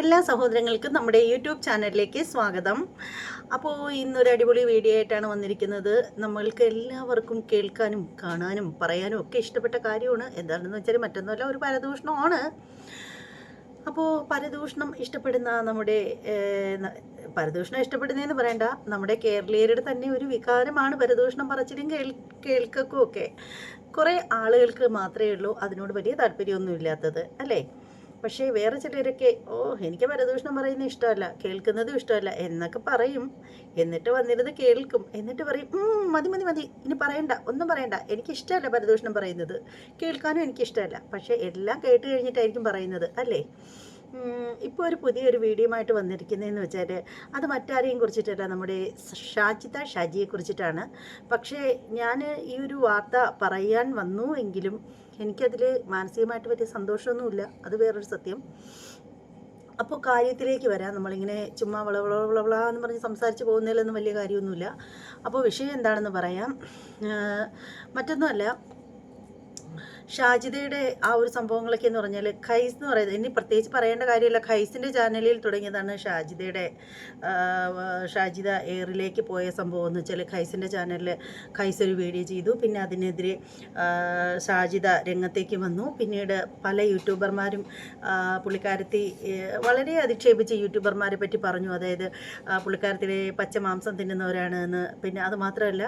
എല്ലാ സഹോദരങ്ങൾക്കും നമ്മുടെ യൂട്യൂബ് ചാനലിലേക്ക് സ്വാഗതം. അപ്പോൾ ഇന്നൊരു അടിപൊളി വീഡിയോ ആയിട്ടാണ് വന്നിരിക്കുന്നത്. നമ്മൾക്ക് എല്ലാവർക്കും കേൾക്കാനും കാണാനും പറയാനും ഒക്കെ ഇഷ്ടപ്പെട്ട കാര്യമാണ്. എന്താണെന്ന് വെച്ചാൽ മറ്റൊന്നുമല്ല ഒരു പരദൂഷണമാണ് അപ്പോൾ പരദൂഷണം ഇഷ്ടപ്പെടുന്ന നമ്മുടെ പരദൂഷണം ഇഷ്ടപ്പെടുന്നതെന്ന് പറയണ്ട. നമ്മുടെ കേരളീയരുടെ തന്നെ ഒരു വികാരമാണ് പരദൂഷണം പറച്ചിലും കേൾ കേൾക്കും കുറേ ആളുകൾക്ക് മാത്രമേ ഉള്ളൂ അതിനോട് വലിയ താല്പര്യമൊന്നും ഇല്ലാത്തത് അല്ലേ? പക്ഷേ വേറെ ചിലരൊക്കെ ഓ എനിക്ക് പരദൂഷണം പറയുന്നത് ഇഷ്ടമല്ല കേൾക്കുന്നതും ഇഷ്ടമല്ല എന്നൊക്കെ പറയും. എന്നിട്ട് വന്നിരുന്ന് കേൾക്കും. എന്നിട്ട് പറയും "ഉം, മതി മതി മതി ഇനി പറയണ്ട ഒന്നും പറയണ്ട എനിക്കിഷ്ടമല്ല പരദൂഷണം പറയുന്നത്. കേൾക്കാനും എനിക്കിഷ്ടമല്ല. പക്ഷേ എല്ലാം കേട്ട് കഴിഞ്ഞിട്ടായിരിക്കും പറയുന്നത് അല്ലേ? ഇപ്പോൾ ഒരു പുതിയൊരു വീഡിയോയുമായിട്ട് വന്നിരിക്കുന്നതെന്ന് വെച്ചാൽ അത് മറ്റാരെയും കുറിച്ചിട്ടല്ല നമ്മുടെ ഷാജിത ഷാജിയെ കുറിച്ചിട്ടാണ് പക്ഷേ ഞാൻ ഈ ഒരു വാർത്ത പറയാൻ വന്നു എങ്കിലും എനിക്കതിൽ മാനസികമായിട്ട് വലിയ സന്തോഷമൊന്നുമില്ല. അത് വേറൊരു സത്യം. അപ്പോൾ കാര്യത്തിലേക്ക് വരാം. നമ്മളിങ്ങനെ ചുമ്മാ വള വള വള വള എന്ന് പറഞ്ഞ് സംസാരിച്ച് പോകുന്നതിലൊന്നും വലിയ കാര്യമൊന്നുമില്ല. അപ്പോൾ വിഷയം എന്താണെന്ന് പറയാം. മറ്റൊന്നുമല്ല ഷാജിദയുടെ ആ ഒരു സംഭവങ്ങളൊക്കെ എന്ന് പറഞ്ഞാൽ ഖൈസ് എന്ന് പറയുന്നത് ഇനി പ്രത്യേകിച്ച് പറയേണ്ട കാര്യമില്ല. ഖൈസിന്റെ ചാനലിൽ തുടങ്ങിയതാണ് ഷാജിദയുടെ ഷാജിദ എയറിലേക്ക് പോയ സംഭവം എന്ന് വെച്ചാൽ ഖൈസിന്റെ ചാനലിൽ ഖൈസ് ഒരു വീഡിയോ ചെയ്തു. പിന്നെ അതിനെതിരെ ഷാജിദ രംഗത്തേക്ക് വന്നു. പിന്നീട് പല യൂട്യൂബർമാരും പുള്ളിക്കാരത്തി വളരെ അധിക്ഷേപിച്ച് യൂട്യൂബർമാരെ പറ്റി പറഞ്ഞു. അതായത് പുള്ളിക്കാരത്തിലെ പച്ച മാംസം തിന്നുന്നവരാണ് എന്ന്. പിന്നെ അത് മാത്രമല്ല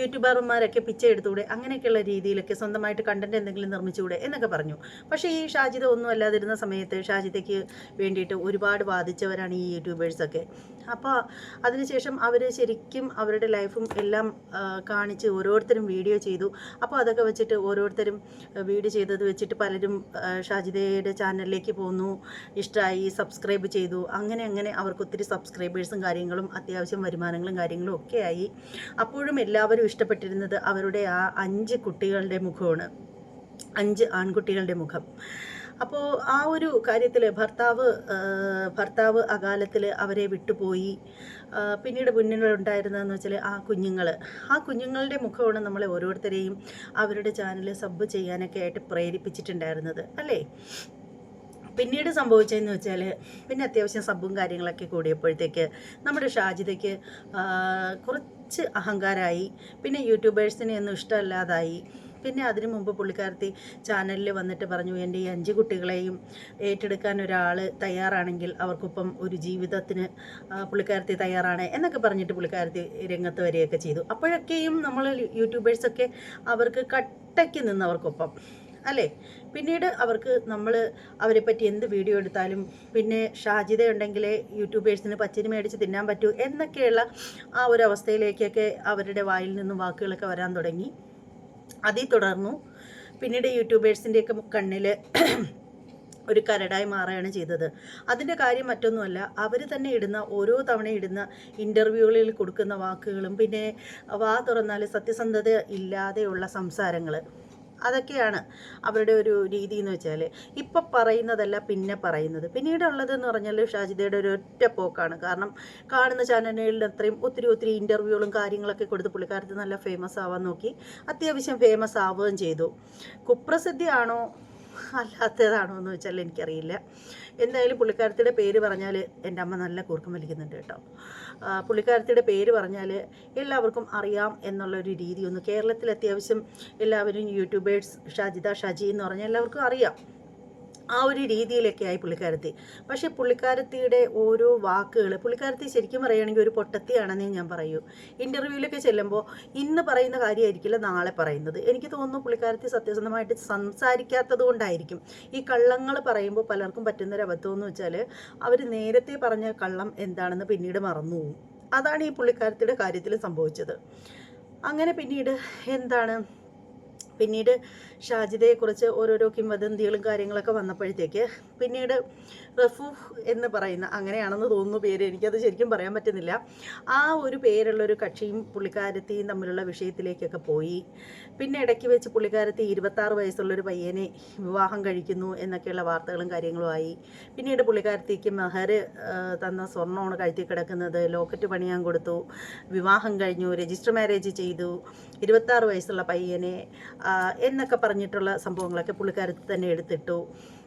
യൂട്യൂബർമാരൊക്കെ പിച്ച എടുത്തുകൂടെ അങ്ങനെയൊക്കെയുള്ള രീതിയിലൊക്കെ സ്വന്തമായിട്ട് കണ്ടന്റ് എന്തെങ്കിലും നിർമ്മിച്ചുകൂടെ എന്നൊക്കെ പറഞ്ഞു. പക്ഷേ ഈ ഷാജിദ ഒന്നും അല്ലാതിരുന്ന സമയത്ത് ഷാജിദയ്ക്ക് വേണ്ടിയിട്ട് ഒരുപാട് ബാധിച്ചവരാണ് ഈ യൂട്യൂബേഴ്സൊക്കെ അപ്പോൾ അതിനുശേഷം അവർ ശരിക്കും അവരുടെ ലൈഫും എല്ലാം കാണിച്ച് ഓരോരുത്തരും വീഡിയോ ചെയ്തു. അപ്പോൾ അതൊക്കെ വെച്ചിട്ട് ഓരോരുത്തരും വീഡിയോ ചെയ്തത് വെച്ചിട്ട് പലരും ഷാജിദയുടെ ചാനലിലേക്ക് പോന്നു ഇഷ്ടമായി സബ്സ്ക്രൈബ് ചെയ്തു. അങ്ങനെ അങ്ങനെ അവർക്ക് ഒത്തിരി സബ്സ്ക്രൈബേഴ്സും കാര്യങ്ങളും അത്യാവശ്യം വരുമാനങ്ങളും കാര്യങ്ങളും ഒക്കെ ആയി. അപ്പോഴും എല്ലാവരും ഇഷ്ടപ്പെട്ടിരുന്നത് അവരുടെ ആ അഞ്ച് കുട്ടികളുടെ മുഖമാണ്. അഞ്ച് ആൺകുട്ടികളുടെ മുഖം. അപ്പോൾ ആ ഒരു കാര്യത്തിൽ ഭർത്താവ് ഭർത്താവ് അകാലത്തിൽ അവരെ വിട്ടുപോയി. പിന്നീട് മുന്നിലുണ്ടായിരുന്നതെന്ന് വെച്ചാൽ ആ കുഞ്ഞുങ്ങൾ ആ കുഞ്ഞുങ്ങളുടെ മുഖമാണ് നമ്മളെ ഓരോരുത്തരെയും അവരുടെ ചാനൽ സബ് ചെയ്യാനൊക്കെ ആയിട്ട് പ്രേരിപ്പിച്ചിട്ടുണ്ടായിരുന്നത്. അല്ലേ? പിന്നീട് സംഭവിച്ചതെന്ന് വെച്ചാൽ പിന്നെ അത്യാവശ്യം സബും കാര്യങ്ങളൊക്കെ കൂടിയപ്പോഴത്തേക്ക് നമ്മുടെ ഷാജിതയ്ക്ക് കുറച്ച് അഹങ്കാരമായി പിന്നെ യൂട്യൂബേഴ്സിനെ ഒന്നും ഇഷ്ടമല്ലാതായി. പിന്നെ അതിനു മുമ്പ് പുള്ളിക്കാരത്തി ചാനലിൽ വന്നിട്ട് പറഞ്ഞു എന്റെ ഈ അഞ്ച് കുട്ടികളെയും ഏറ്റെടുക്കാൻ ഒരാൾ തയ്യാറാണെങ്കിൽ അവർക്കൊപ്പം ഒരു ജീവിതത്തിന് പുള്ളിക്കാരത്തി തയ്യാറാണ് എന്നൊക്കെ പറഞ്ഞിട്ട് പുള്ളിക്കാരത്തി രംഗത്ത് വരികയൊക്കെ ചെയ്തു. അപ്പോഴൊക്കെയും നമ്മൾ യൂട്യൂബേഴ്സൊക്കെ അവർക്ക് കട്ടയ്ക്ക് നിന്നവർക്കൊപ്പം അല്ലേ? പിന്നീട് അവർക്ക് നമ്മൾ അവരെ പറ്റി എന്ത് വീഡിയോ എടുത്താലും പിന്നെ ഷാജിത ഉണ്ടെങ്കിലേ യൂട്യൂബേഴ്സിന് പച്ചരി മേടിച്ച് തിന്നാൻ പറ്റൂ എന്നൊക്കെയുള്ള ആ ഒരു അവസ്ഥയിലേക്കൊക്കെ അവരുടെ വായിൽ നിന്നും വാക്കുകളൊക്കെ വരാൻ തുടങ്ങി. അതിൽ തുടർന്നു. പിന്നീട് യൂട്യൂബേഴ്സിന്റെയൊക്കെ കണ്ണിൽ ഒരു കരടായി മാറുകയാണ് ചെയ്തത്. അതിന്റെ കാര്യം മറ്റൊന്നുമല്ല അവർ തന്നെ ഇടുന്ന ഓരോ തവണ ഇടുന്ന ഇന്റർവ്യൂകളിൽ കൊടുക്കുന്ന വാക്കുകളും പിന്നെ വാ തുറന്നാൽ സത്യസന്ധത ഇല്ലാതെയുള്ള സംസാരങ്ങൾ അതൊക്കെയാണ് അവരുടെ ഒരു രീതി എന്ന് വെച്ചാൽ ഇപ്പം പറയുന്നതല്ല പിന്നെ പറയുന്നത്. പിന്നീടുള്ളതെന്ന് പറഞ്ഞാൽ ഷാജിദയുടെ ഒരു ഒറ്റ പോക്കാണ്. കാരണം കാണുന്ന ചാനലുകളിൽ അത്രയും ഒത്തിരി ഒത്തിരി ഇന്റർവ്യൂകളും കാര്യങ്ങളൊക്കെ കൊടുത്ത് പുള്ളിക്കാരത്ത് നല്ല ഫേമസ് ആവാൻ നോക്കി. അത്യാവശ്യം ഫേമസ് ആവുകയും ചെയ്തു. കുപ്രസിദ്ധിയാണോ? അല്ലാത്തതാണോ എന്ന് വെച്ചാൽ എനിക്കറിയില്ല. എന്തായാലും പുള്ളിക്കാരത്തിയുടെ പേര് പറഞ്ഞാൽ എന്റെ അമ്മ നല്ല കൂർക്കം വലിക്കുന്നുണ്ട് കേട്ടോ. പുള്ളിക്കാരത്തിയുടെ പേര് പറഞ്ഞാൽ എല്ലാവർക്കും അറിയാം എന്നുള്ളൊരു രീതിയൊന്നും കേരളത്തിൽ അത്യാവശ്യം എല്ലാവരും യൂട്യൂബേഴ്സ് ഷാജിദ ഷജി എന്ന് പറഞ്ഞാൽ എല്ലാവർക്കും അറിയാം. ആ ഒരു രീതിയിലൊക്കെ ആയി പുള്ളിക്കാരത്തി. പക്ഷേ പുള്ളിക്കാരത്തിയുടെ ഓരോ വാക്കുകൾ പുള്ളിക്കാരത്തി ശരിക്കും പറയുകയാണെങ്കിൽ ഒരു പൊട്ടത്തിയാണെന്നേ ഞാൻ പറയൂ. ഇന്റർവ്യൂവിലൊക്കെ ചെല്ലുമ്പോൾ ഇന്ന് പറയുന്ന കാര്യമായിരിക്കില്ല നാളെ പറയുന്നത്. എനിക്ക് തോന്നുന്നു പുള്ളിക്കാരത്തി സത്യസന്ധമായിട്ട് സംസാരിക്കാത്തത് കൊണ്ടായിരിക്കും. ഈ കള്ളങ്ങൾ പറയുമ്പോൾ പലർക്കും പറ്റുന്നൊരു അബദ്ധം എന്ന് വെച്ചാൽ അവർ നേരത്തെ പറഞ്ഞ കള്ളം എന്താണെന്ന് പിന്നീട് മറന്നു പോകും അതാണ് ഈ പുള്ളിക്കാരത്തിയുടെ കാര്യത്തിൽ സംഭവിച്ചത്. അങ്ങനെ പിന്നീട് എന്താണ് പിന്നീട് ഷാജിദയെക്കുറിച്ച് ഓരോരോ കിംവദന്തികളും കാര്യങ്ങളൊക്കെ വന്നപ്പോഴത്തേക്ക് പിന്നീട് റഫൂഫ് എന്ന് പറയുന്ന അങ്ങനെയാണെന്ന് തോന്നുന്നു പേര്. എനിക്കത് ശരിക്കും പറയാൻ പറ്റുന്നില്ല. ആ ഒരു പേരുള്ളൊരു കക്ഷിയും പുള്ളിക്കാരത്തിയും തമ്മിലുള്ള വിഷയത്തിലേക്കൊക്കെ പോയി. പിന്നെ ഇടയ്ക്ക് വെച്ച് പുള്ളിക്കാരത്തി ഇരുപത്താറ് വയസ്സുള്ളൊരു പയ്യനെ വിവാഹം കഴിക്കുന്നു എന്നൊക്കെയുള്ള വാർത്തകളും കാര്യങ്ങളുമായി പിന്നീട് പുള്ളിക്കാരത്തിക്ക് മെഹർ തന്ന സ്വർണമാണ് കഴുത്തി കിടക്കുന്നത് ലോക്കറ്റ് പണിയാൻ കൊടുത്തു വിവാഹം കഴിഞ്ഞു രജിസ്റ്റർ മാരേജ് ചെയ്തു ഇരുപത്താറ് വയസ്സുള്ള പയ്യനെ എന്നൊക്കെ പറഞ്ഞിട്ടുള്ള സംഭവങ്ങളൊക്കെ പുള്ളിക്കാരത്ത് തന്നെ എടുത്തിട്ടു.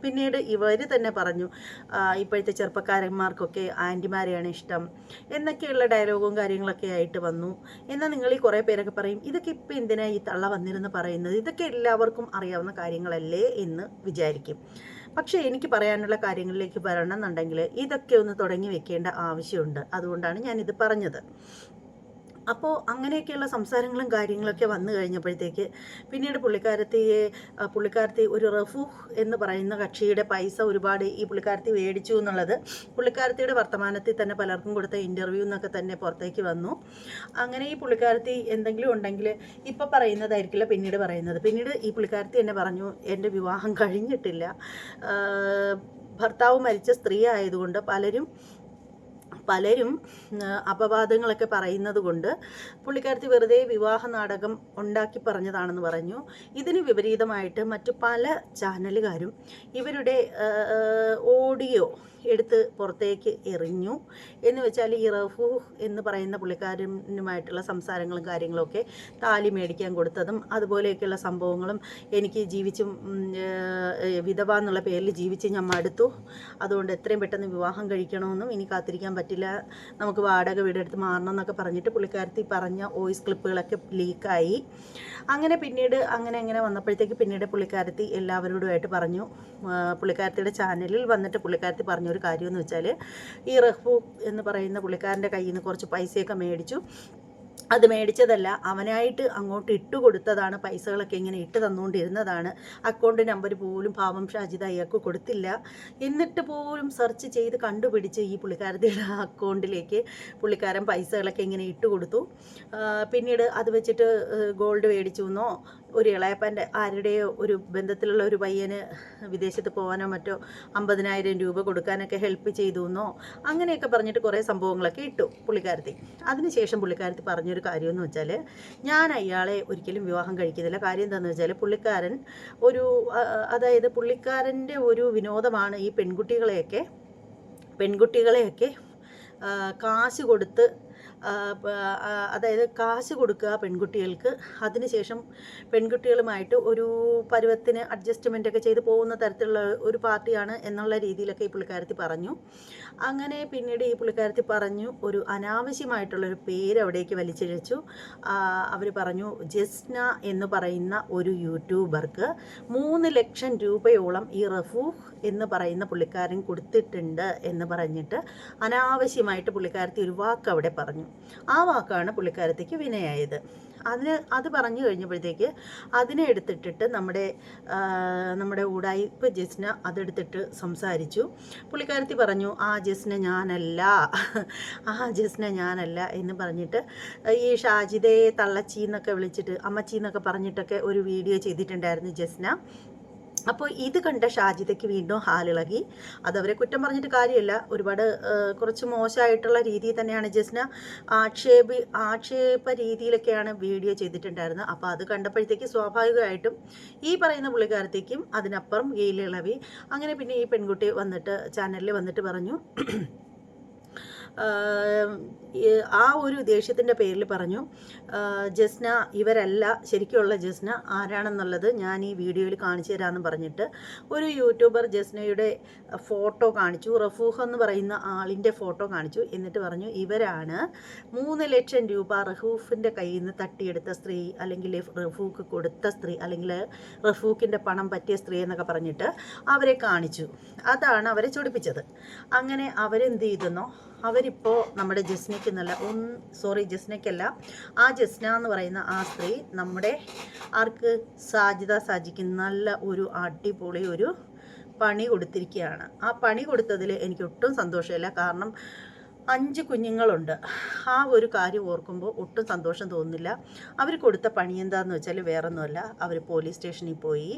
പിന്നീട് ഇവർ തന്നെ പറഞ്ഞു ഇപ്പോഴത്തെ ചെറുപ്പക്കാരന്മാർക്കൊക്കെ ആന്റിമാരെയാണ് ഇഷ്ടം എന്നൊക്കെയുള്ള ഡയലോഗും കാര്യങ്ങളൊക്കെ ആയിട്ട് വന്നു. എന്നാൽ നിങ്ങൾ ഈ കുറേ പേരൊക്കെ പറയും ഇതൊക്കെ ഇപ്പം എന്തിനാ ഈ തള്ള വന്നിരുന്ന് പറയുന്നത്? ഇതൊക്കെ എല്ലാവർക്കും അറിയാവുന്ന കാര്യങ്ങളല്ലേ? എന്ന് വിചാരിക്കും. പക്ഷേ എനിക്ക് പറയാനുള്ള കാര്യങ്ങളിലേക്ക് വരണം എന്നുണ്ടെങ്കിൽ ഇതൊക്കെ ഒന്ന് തുടങ്ങി വെക്കേണ്ട ആവശ്യമുണ്ട്. അതുകൊണ്ടാണ് ഞാനിത് പറഞ്ഞത്. അപ്പോൾ അങ്ങനെയൊക്കെയുള്ള സംസാരങ്ങളും കാര്യങ്ങളൊക്കെ വന്നു കഴിഞ്ഞപ്പോഴത്തേക്ക് പിന്നീട് പുള്ളിക്കാരത്തിയെ പുള്ളിക്കാരത്തി ഒരു റഫൂഹ് എന്ന് പറയുന്ന കക്ഷിയുടെ പൈസ ഒരുപാട് ഈ പുള്ളിക്കാരത്തി മേടിച്ചു എന്നുള്ളത് പുള്ളിക്കാരത്തിയുടെ വർത്തമാനത്തിൽ തന്നെ പലർക്കും കൊടുത്ത ഇന്റർവ്യൂ എന്നൊക്കെ തന്നെ പുറത്തേക്ക് വന്നു. അങ്ങനെ ഈ പുള്ളിക്കാരത്തി എന്തെങ്കിലും ഉണ്ടെങ്കിൽ ഇപ്പം പറയുന്നതായിരിക്കില്ല പിന്നീട് പറയുന്നത്. പിന്നീട് ഈ പുള്ളിക്കാരത്തി എന്നെ പറഞ്ഞു എന്റെ വിവാഹം കഴിഞ്ഞിട്ടില്ല. ഭർത്താവ് മരിച്ച സ്ത്രീ ആയതുകൊണ്ട് പലരും പലരും അപവാദങ്ങളൊക്കെ പറയുന്നത് കൊണ്ട് പുള്ളിക്കാരത്തി വെറുതെ വിവാഹ നാടകം ഉണ്ടാക്കി പറഞ്ഞതാണെന്ന് പറഞ്ഞു. ഇതിന് വിപരീതമായിട്ട് മറ്റു പല ചാനലുകാരും ഇവരുടെ ഓഡിയോ എടുത്ത് പുറത്തേക്ക് എറിഞ്ഞു. എന്ന് വെച്ചാൽ ഈ റഫു എന്ന് പറയുന്ന പുള്ളിക്കാരനുമായിട്ടുള്ള സംസാരങ്ങളും കാര്യങ്ങളൊക്കെ താലി മേടിക്കാൻ കൊടുത്തതും അതുപോലെയൊക്കെയുള്ള സംഭവങ്ങളും എനിക്ക് ജീവിച്ചും വിധവ എന്നുള്ള പേരിൽ ജീവിച്ച് ഞാൻ മടുത്തു. അതുകൊണ്ട് എത്രയും പെട്ടെന്ന് വിവാഹം കഴിക്കണമെന്നും ഇനി കാത്തിരിക്കാൻ പറ്റില്ല. നമുക്ക് വാടക വീടെടുത്ത് മാറണം എന്നൊക്കെ പറഞ്ഞിട്ട് പുള്ളിക്കാരത്തി പറഞ്ഞ വോയിസ് ക്ലിപ്പുകളൊക്കെ ലീക്കായി. അങ്ങനെ പിന്നീട് അങ്ങനെ അങ്ങനെ വന്നപ്പോഴത്തേക്ക് പിന്നീട് പുള്ളിക്കാരത്തി എല്ലാവരോടുമായിട്ട് പറഞ്ഞു. പുള്ളിക്കാരത്തിയുടെ ചാനലിൽ വന്നിട്ട് പുള്ളിക്കാരത്തി പറഞ്ഞൊരു കാര്യമെന്ന് വെച്ചാൽ ഈ റഹ്ബു എന്ന് പറയുന്ന പുള്ളിക്കാരന്റെ കയ്യിൽ നിന്ന് കുറച്ച് പൈസയൊക്കെ മേടിച്ചു. അത് മേടിച്ചതല്ല. അവനായിട്ട് അങ്ങോട്ട് ഇട്ട് കൊടുത്തതാണ്. പൈസകളൊക്കെ ഇങ്ങനെ ഇട്ട് തന്നുകൊണ്ടിരുന്നതാണ്. അക്കൗണ്ട് നമ്പർ പോലും പാവം ഷാജിദ അയാൾക്ക് കൊടുത്തില്ല. എന്നിട്ട് പോലും സെർച്ച് ചെയ്ത് കണ്ടുപിടിച്ച് ഈ പുള്ളിക്കാരത്തിയുടെ അക്കൗണ്ടിലേക്ക് പുള്ളിക്കാരൻ പൈസകളൊക്കെ ഇങ്ങനെ ഇട്ട് കൊടുത്തു. പിന്നീട് അത് വെച്ചിട്ട് ഗോൾഡ് മേടിച്ചു എന്നോ ഒരു ഇളയപ്പന്റെ ആരുടെയോ ഒരു ബന്ധത്തിലുള്ള ഒരു പയ്യന് വിദേശത്ത് പോകാനോ മറ്റോ അമ്പതിനായിരം രൂപ കൊടുക്കാനൊക്കെ ഹെൽപ്പ് ചെയ്തു എന്നോ അങ്ങനെയൊക്കെ പറഞ്ഞിട്ട് കുറേ സംഭവങ്ങളൊക്കെ ഇട്ടു പുള്ളിക്കാരത്തി. അതിനുശേഷം പുള്ളിക്കാരത്തി പറഞ്ഞൊരു കാര്യമെന്ന് വെച്ചാൽ ഞാൻ അയാളെ ഒരിക്കലും വിവാഹം കഴിക്കുന്നില്ല. കാര്യം എന്താണെന്ന് വെച്ചാൽ പുള്ളിക്കാരൻ ഒരു അതായത് പുള്ളിക്കാരന്റെ ഒരു വിനോദമാണ് ഈ പെൺകുട്ടികളെയൊക്കെ പെൺകുട്ടികളെയൊക്കെ കാശ് കൊടുത്ത് അതായത് കാശ് കൊടുക്കുക പെൺകുട്ടികൾക്ക്. അതിനുശേഷം പെൺകുട്ടികളുമായിട്ട് ഒരു പരുവത്തിന് അഡ്ജസ്റ്റ്മെന്റ് ഒക്കെ ചെയ്ത് പോകുന്ന തരത്തിലുള്ള ഒരു പാർട്ടിയാണ് എന്നുള്ള രീതിയിലൊക്കെ ഈ പുള്ളിക്കാരത്തി പറഞ്ഞു. അങ്ങനെ പിന്നീട് ഈ പുള്ളിക്കാരത്തി പറഞ്ഞു ഒരു അനാവശ്യമായിട്ടുള്ളൊരു പേര് അവിടേക്ക് വലിച്ചിഴച്ചു. അവർ പറഞ്ഞു ജസ്ന എന്ന് പറയുന്ന ഒരു യൂട്യൂബർക്ക് മൂന്ന് ലക്ഷം രൂപയോളം ഈ റഫൂഖ് എന്ന് പറയുന്ന പുള്ളിക്കാരൻ കൊടുത്തിട്ടുണ്ട് എന്ന് പറഞ്ഞിട്ട് അനാവശ്യമായിട്ട് പുള്ളിക്കാരത്തി ഒരു വാക്ക് അവിടെ പറഞ്ഞു. ആ വാക്കാണ് പുള്ളിക്കാരത്തേക്ക് വിനയായത്. അതിന് അത് പറഞ്ഞു കഴിഞ്ഞപ്പോഴത്തേക്ക് അതിനെ എടുത്തിട്ടിട്ട് നമ്മുടെ നമ്മുടെ നമ്മുടെ ഉടായിപ്പ് ജസ്ന അതെടുത്തിട്ട് സംസാരിച്ചു. പുള്ളിക്കാരത്തി പറഞ്ഞു ആ ജസ്ന ഞാനല്ല. ആ ജസ്ന ഞാനല്ല എന്ന് പറഞ്ഞിട്ട് ഈ ഷാജിദയെ തള്ളച്ചി എന്നൊക്കെ വിളിച്ചിട്ട് അമ്മച്ചി എന്നൊക്കെ പറഞ്ഞിട്ടൊക്കെ ഒരു വീഡിയോ ചെയ്തിട്ടുണ്ടായിരുന്നു ജസ്ന. അപ്പോൾ ഇത് കണ്ട ഷാജിദയ്ക്ക് വീണ്ടും ഹാലിളകി. അതവരെ കുറ്റം പറഞ്ഞിട്ട് കാര്യമില്ല. ഒരുപാട് കുറച്ച് മോശമായിട്ടുള്ള രീതിയിൽ തന്നെയാണ് ജസ്ന ആക്ഷേപി ആക്ഷേപ രീതിയിലൊക്കെയാണ് വീഡിയോ ചെയ്തിട്ടുണ്ടായിരുന്നത്. അപ്പോൾ അത് കണ്ടപ്പോഴത്തേക്ക് സ്വാഭാവികമായിട്ടും ഈ പറയുന്ന പുള്ളിക്കാരത്തേക്കും അതിനപ്പുറം ഗെയിലിളവി. അങ്ങനെ പിന്നെ ഈ പെൺകുട്ടി വന്നിട്ട് ചാനലിൽ വന്നിട്ട് പറഞ്ഞു ആ ഒരു ദേഷ്യത്തിന്റെ പേരിൽ പറഞ്ഞു ജസ്ന ഇവരല്ല ശരിക്കുള്ള ജസ്ന ആരാണെന്നുള്ളത് ഞാൻ ഈ വീഡിയോയിൽ കാണിച്ചു തരാമെന്ന് പറഞ്ഞിട്ട് ഒരു യൂട്യൂബർ ജസ്നയുടെ ഫോട്ടോ കാണിച്ചു റഫൂഹ് എന്ന് പറയുന്ന ആളിന്റെ ഫോട്ടോ കാണിച്ചു എന്നിട്ട് പറഞ്ഞു ഇവരാണ് മൂന്ന് ലക്ഷം രൂപ റഫൂഫിന്റെ കയ്യിൽ നിന്ന് തട്ടിയെടുത്ത സ്ത്രീ അല്ലെങ്കിൽ റഫൂക്ക് കൊടുത്ത സ്ത്രീ അല്ലെങ്കിൽ റഫൂക്കിന്റെ പണം പറ്റിയ സ്ത്രീ എന്നൊക്കെ പറഞ്ഞിട്ട് അവരെ കാണിച്ചു. അതാണ് അവരെ ചൊടിപ്പിച്ചത്. അങ്ങനെ അവരെന്ത് ചെയ്തെന്നോ അവരിപ്പോൾ നമ്മുടെ ജസ്നയ്ക്ക് എന്നല്ല ഒന്ന് സോറി ജസ്നയ്ക്കല്ല ആ ജസ്ന എന്ന് പറയുന്ന ആ സ്ത്രീ നമ്മുടെ ആർക്ക് സാജിദ സാജിക്ക് നല്ല ഒരു അടിപൊളി ഒരു പണി കൊടുത്തിരിക്കുകയാണ് ആ പണി കൊടുത്തതിൽ എനിക്ക് ഒട്ടും സന്തോഷമില്ല. കാരണം അഞ്ച് കുഞ്ഞുങ്ങളുണ്ട്. ആ ഒരു കാര്യം ഓർക്കുമ്പോൾ ഒട്ടും സന്തോഷം തോന്നുന്നില്ല. അവർ കൊടുത്ത പണി എന്താണെന്ന് വെച്ചാൽ വേറൊന്നുമല്ല. അവർ പോലീസ് സ്റ്റേഷനിൽ പോയി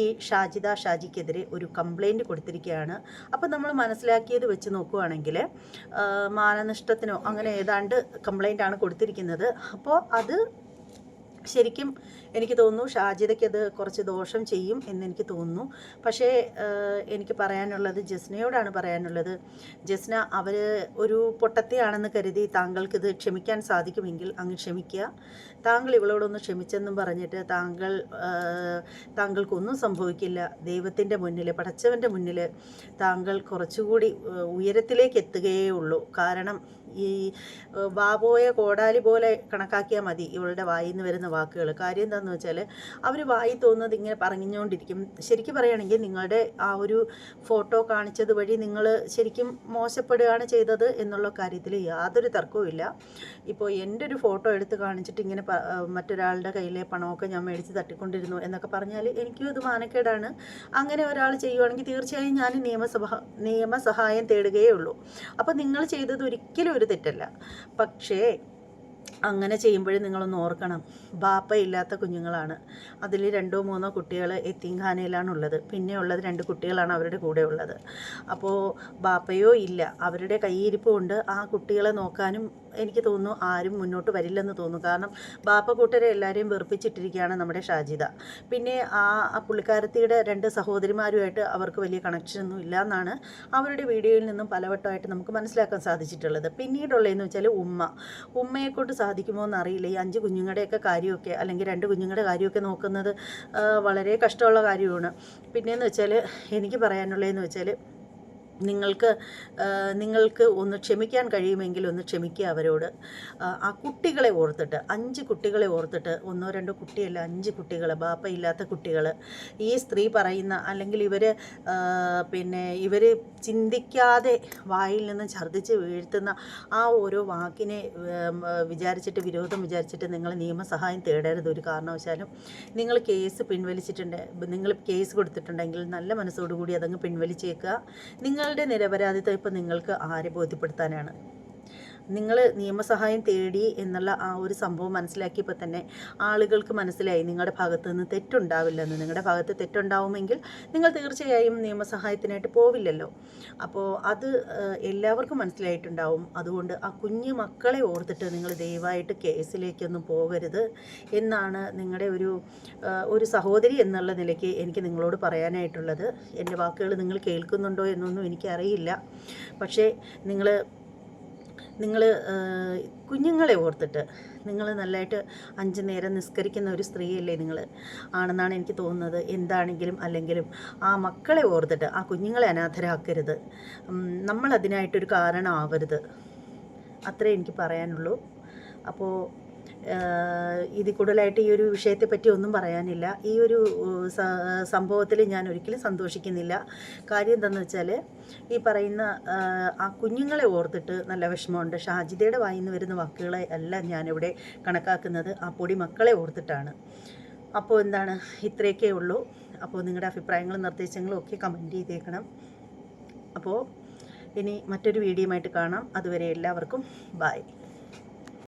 ഈ ഷാജിദ ഷാജിക്കെതിരെ ഒരു കംപ്ലൈന്റ് കൊടുത്തിരിക്കുകയാണ്. അപ്പോൾ നമ്മൾ മനസ്സിലാക്കിയത് വെച്ച് നോക്കുകയാണെങ്കിൽ മാനനഷ്ടത്തിനോ അങ്ങനെ ഏതാണ്ട് കംപ്ലൈന്റ് ആണ് കൊടുത്തിരിക്കുന്നത്. അപ്പോൾ അത് ശരിക്കും എനിക്ക് തോന്നുന്നു ഷാജിദയ്ക്ക് അത് കുറച്ച് ദോഷം ചെയ്യും എന്നെനിക്ക് തോന്നുന്നു. പക്ഷേ എനിക്ക് പറയാനുള്ളത് ജസ്നയോടാണ് പറയാനുള്ളത്. ജസ്ന അവർ ഒരു പൊട്ടത്തെയാണെന്ന് കരുതി താങ്കൾക്കിത് ക്ഷമിക്കാൻ സാധിക്കുമെങ്കിൽ അങ്ങ് ക്ഷമിക്കുക. താങ്കൾ ഇവളോടൊന്ന് ക്ഷമിച്ചെന്നും പറഞ്ഞിട്ട് താങ്കൾ താങ്കൾക്കൊന്നും സംഭവിക്കില്ല. ദൈവത്തിന്റെ മുന്നിൽ പടച്ചവന്റെ മുന്നിൽ താങ്കൾ കുറച്ചുകൂടി ഉയരത്തിലേക്ക് എത്തുകയേ ഉള്ളൂ. കാരണം ഈ ബാബോയെ കോടാലി പോലെ കണക്കാക്കിയാൽ മതി ഇവളുടെ വായിൽ നിന്ന് വരുന്ന വാക്കുകൾ കാര്യം എന്താണെന്ന് വെച്ചാൽ അവർ വായി തോന്നുന്നത് ഇങ്ങനെ പറഞ്ഞുകൊണ്ടിരിക്കും. ശരിക്കും പറയുകയാണെങ്കിൽ നിങ്ങളുടെ ആ ഒരു ഫോട്ടോ കാണിച്ചത് വഴി നിങ്ങൾ ശരിക്കും മോശപ്പെടുകയാണ് ചെയ്തത് എന്നുള്ള കാര്യത്തിൽ യാതൊരു തർക്കവും ഇല്ല. ഇപ്പോൾ എന്റെ ഒരു ഫോട്ടോ എടുത്ത് കാണിച്ചിട്ട് ഇങ്ങനെ മറ്റൊരാളുടെ കയ്യിലെ പണമൊക്കെ ഞാൻ മേടിച്ച് തട്ടിക്കൊണ്ടിരുന്നു എന്നൊക്കെ പറഞ്ഞാൽ എനിക്കും ഇത് മാനക്കേടാണ്. അങ്ങനെ ഒരാൾ ചെയ്യുവാണെങ്കിൽ തീർച്ചയായും ഞാൻ നിയമസഭ നിയമസഹായം തേടുകയേ ഉള്ളൂ. അപ്പോൾ നിങ്ങൾ ചെയ്തത് ഒരിക്കലും ഒരു തെറ്റല്ല. പക്ഷേ അങ്ങനെ ചെയ്യുമ്പോഴും നിങ്ങളൊന്ന് ഓർക്കണം. ബാപ്പ ഇല്ലാത്ത കുഞ്ഞുങ്ങളാണ്. അതിൽ രണ്ടോ മൂന്നോ കുട്ടികൾ എത്തിങ്ഖാനയിലാണുള്ളത് പിന്നെ ഉള്ളത് രണ്ട് കുട്ടികളാണ് അവരുടെ കൂടെ ഉള്ളത്. അപ്പോൾ ബാപ്പയോ ഇല്ല. അവരുടെ കൈയിരിപ്പ് കൊണ്ട് ആ കുട്ടികളെ നോക്കാനും എനിക്ക് തോന്നുന്നു ആരും മുന്നോട്ട് വരില്ലെന്ന് തോന്നുന്നു. കാരണം ബാപ്പ കൂട്ടരെ എല്ലാവരെയും വെറുപ്പിച്ചിട്ടിരിക്കുകയാണ് നമ്മുടെ ഷാജിദ. പിന്നെ ആ പുള്ളിക്കാരത്തിയുടെ രണ്ട് സഹോദരിമാരുമായിട്ട് അവർക്ക് വലിയ കണക്ഷനൊന്നും ഇല്ല എന്നാണ് അവരുടെ വീഡിയോയിൽ നിന്നും പലവട്ടമായിട്ട് നമുക്ക് മനസ്സിലാക്കാൻ സാധിച്ചിട്ടുള്ളത്. പിന്നീടുള്ളതെന്ന് വെച്ചാൽ ഉമ്മ. ഉമ്മയെ കൊണ്ട് സാധിക്കുമോ എന്നറിയില്ല ഈ അഞ്ച് കുഞ്ഞുങ്ങളുടെയൊക്കെ കാര്യമൊക്കെ അല്ലെങ്കിൽ രണ്ട് കുഞ്ഞുങ്ങളുടെ കാര്യമൊക്കെ നോക്കുന്നത് വളരെ കഷ്ടമുള്ള കാര്യമാണ്. പിന്നെയെന്ന് വെച്ചാൽ എനിക്ക് പറയാനുള്ളതെന്ന് വെച്ചാൽ നിങ്ങൾക്ക് നിങ്ങൾക്ക് ഒന്ന് ക്ഷമിക്കാൻ കഴിയുമെങ്കിൽ ഒന്ന് ക്ഷമിക്കുക അവരോട്. ആ, കുട്ടികളെ ഓർത്തിട്ട് അഞ്ച് കുട്ടികളെ ഓർത്തിട്ട് ഒന്നോ രണ്ടോ കുട്ടിയല്ല അഞ്ച് കുട്ടികൾ ബാപ്പ ഇല്ലാത്ത കുട്ടികൾ ഈ സ്ത്രീ പറയുന്ന അല്ലെങ്കിൽ ഇവർ പിന്നെ ഇവർ ചിന്തിക്കാതെ വായിൽ നിന്ന് ഛർദ്ദിച്ച് വീഴ്ത്തുന്ന ആ ഓരോ വാക്കിനെ വിചാരിച്ചിട്ട് വിരോധം വിചാരിച്ചിട്ട് നിങ്ങൾ നിയമസഹായം തേടരുത് ഒരു കാരണവശാലും. നിങ്ങൾ കേസ് പിൻവലിച്ചിട്ടുണ്ട് നിങ്ങൾ കേസ് കൊടുത്തിട്ടുണ്ടെങ്കിൽ നല്ല മനസ്സോടുകൂടി അതങ്ങ് പിൻവലിച്ചേക്കുക. നിങ്ങളുടെ നിരപരാധിത്വം ഇപ്പം നിങ്ങൾക്ക് ആരെ ബോധ്യപ്പെടുത്താനാണ്? നിങ്ങൾ നിയമസഹായം തേടി എന്നുള്ള ആ ഒരു സംഭവം മനസ്സിലാക്കിയപ്പോൾ തന്നെ ആളുകൾക്ക് മനസ്സിലായി നിങ്ങളുടെ ഭാഗത്ത് നിന്ന് തെറ്റുണ്ടാവില്ലെന്ന്. നിങ്ങളുടെ ഭാഗത്ത് തെറ്റുണ്ടാവുമെങ്കിൽ നിങ്ങൾ തീർച്ചയായും നിയമസഹായത്തിനായിട്ട് പോവില്ലല്ലോ. അപ്പോൾ അത് എല്ലാവർക്കും മനസ്സിലായിട്ടുണ്ടാവും. അതുകൊണ്ട് ആ കുഞ്ഞു മക്കളെ ഓർത്തിട്ട് നിങ്ങൾ ദയവായിട്ട് കേസിലേക്കൊന്നും പോകരുത് എന്നാണ് നിങ്ങളുടെ ഒരു ഒരു സഹോദരി എന്നുള്ള നിലയ്ക്ക് എനിക്ക് നിങ്ങളോട് പറയാനായിട്ടുള്ളത്. എന്റെ വാക്കുകൾ നിങ്ങൾ കേൾക്കുന്നുണ്ടോ എന്നൊന്നും എനിക്കറിയില്ല. പക്ഷേ നിങ്ങൾ നിങ്ങൾ കുഞ്ഞുങ്ങളെ ഓർത്തിട്ട് നിങ്ങൾ നല്ലതായിട്ട് അഞ്ച് നേരം നിസ്കരിക്കുന്ന ഒരു സ്ത്രീയല്ലേ നിങ്ങൾ ആണെന്നാണ് എനിക്ക് തോന്നുന്നത്. എന്താണെങ്കിലും അല്ലെങ്കിലും ആ മക്കളെ ഓർത്തിട്ട് ആ കുഞ്ഞുങ്ങളെ അനാഥരാക്കരുത്. നമ്മളതിനായിട്ടൊരു കാരണമാവരുത്. അത്രേ എനിക്ക് പറയാനുള്ളൂ. അപ്പോൾ ഇതിൽ കൂടുതലായിട്ട് ഈ ഒരു വിഷയത്തെപ്പറ്റി ഒന്നും പറയാനില്ല. ഈ ഒരു സംഭവത്തിൽ ഞാൻ ഒരിക്കലും സന്തോഷിക്കുന്നില്ല. കാര്യം എന്താണെന്ന് വെച്ചാൽ ഈ പറയുന്ന ആ, കുഞ്ഞുങ്ങളെ ഓർത്തിട്ട് നല്ല വിഷമമുണ്ട്. ഷാജിതയുടെ വായിൽ നിന്ന് വരുന്ന വാക്കുകളെ അല്ല ഞാനിവിടെ കണക്കാക്കുന്നത്. ആ പൊടി മക്കളെ ഓർത്തിട്ടാണ്. അപ്പോൾ എന്താണ്? ഇത്രയൊക്കെ ഉള്ളൂ. അപ്പോൾ നിങ്ങളുടെ അഭിപ്രായങ്ങളും നിർദ്ദേശങ്ങളും ഒക്കെ കമന്റ് ചെയ്തേക്കണം. അപ്പോൾ ഇനി മറ്റൊരു വീഡിയോ ആയിട്ട് കാണാം. അതുവരെ എല്ലാവർക്കും ബായ്